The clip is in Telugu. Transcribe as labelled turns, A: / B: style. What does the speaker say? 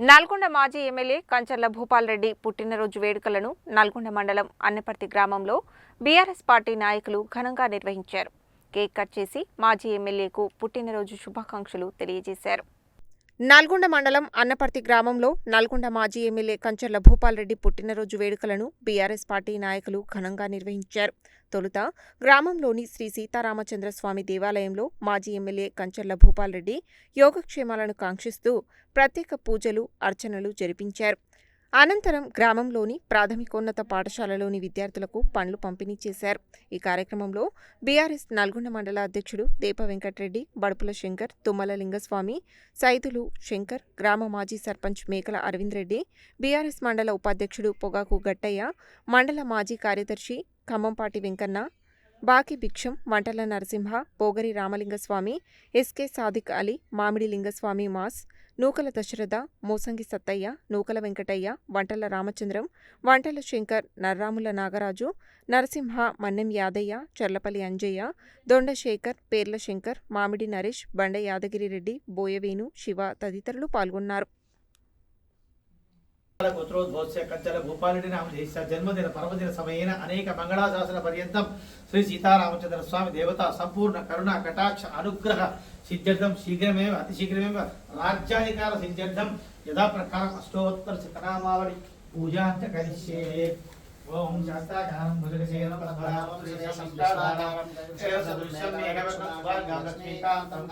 A: నల్గొండ మాజీ ఎమ్మెల్యే కంచర్ల భూపాల్ రెడ్డి పుట్టినరోజు వేడుకలను నల్గొండ మండలం అన్నపర్తి గ్రామంలో బీఆర్ఎస్ పార్టీ నాయకులు ఘనంగా నిర్వహించారు. కేక్ కట్ చేసి మాజీ ఎమ్మెల్యేకు పుట్టినరోజు శుభాకాంక్షలు తెలియజేశారు. నల్గొండ మండలం అన్నపర్తి గ్రామంలో నల్గొండ మాజీ ఎమ్మెల్యే కంచర్ల భూపాల్రెడ్డి పుట్టినరోజు వేడుకలను బీఆర్ఎస్ పార్టీ నాయకులు ఘనంగా నిర్వహించారు. తొలుత గ్రామంలోని శ్రీ సీతారామచంద్ర స్వామి దేవాలయంలో మాజీ ఎమ్మెల్యే కంచర్ల భూపాల్రెడ్డి యోగక్షేమాలను కాంక్షిస్తూ ప్రత్యేక పూజలు అర్చనలు జరిపించారు. అనంతరం గ్రామంలోని ప్రాథమికోన్నత పాఠశాలలోని విద్యార్థులకు పండ్లు పంపిణీ చేశారు. ఈ కార్యక్రమంలో బీఆర్ఎస్ నల్గొండ మండల అధ్యక్షుడు దేప వెంకటరెడ్డి బడుపుల శంకర్ తుమ్మల లింగస్వామి సైదులు శంకర్ గ్రామ మాజీ సర్పంచ్ మేకల అరవింద్ రెడ్డి బీఆర్ఎస్ మండల ఉపాధ్యక్షుడు పొగాకు గట్టయ్య మండల మాజీ కార్యదర్శి ఖమ్మంపాటి వెంకన్న బాకి భిక్షం వంటల నరసింహ పోగరి రామలింగస్వామి ఎస్కే సాదిక్ అలీ మామిడి లింగస్వామి మాస్ నూకల దశరథ మోసంగి సత్తయ్య నూకల వెంకటయ్య వంటల రామచంద్రం వంటల శంకర్ నర్రాముల నాగరాజు నరసింహ మన్నెం యాదయ్య చర్లపల్లి అంజయ్య దొండశేఖర్ పేర్ల శంకర్ మామిడి నరేష్ బండ యాదగిరి రెడ్డి బోయవేణు శివ తదితరులు పాల్గొన్నారు.
B: గోత్రోద్భోత్స్య కంచల భూపాలుడి నామధేశ జన్మదిన పర్వదిన సమయేన అనేక మంగళాశాసన పర్యంతం శ్రీ సీతారామచంద్ర స్వామి దేవత సంపూర్ణ కరుణ కటాక్ష అనుగ్రహ సిద్ధ్యర్థం శీఘ్రమేవ అతి శీఘ్రమేవ రాజ్యాధికార సిద్ధ్యర్థం యథా ప్రకారం అష్టోత్తర శతనామావళి పూజాంత ఓం భుజగశేన సదృశ్యం లక్ష్మీకాంతం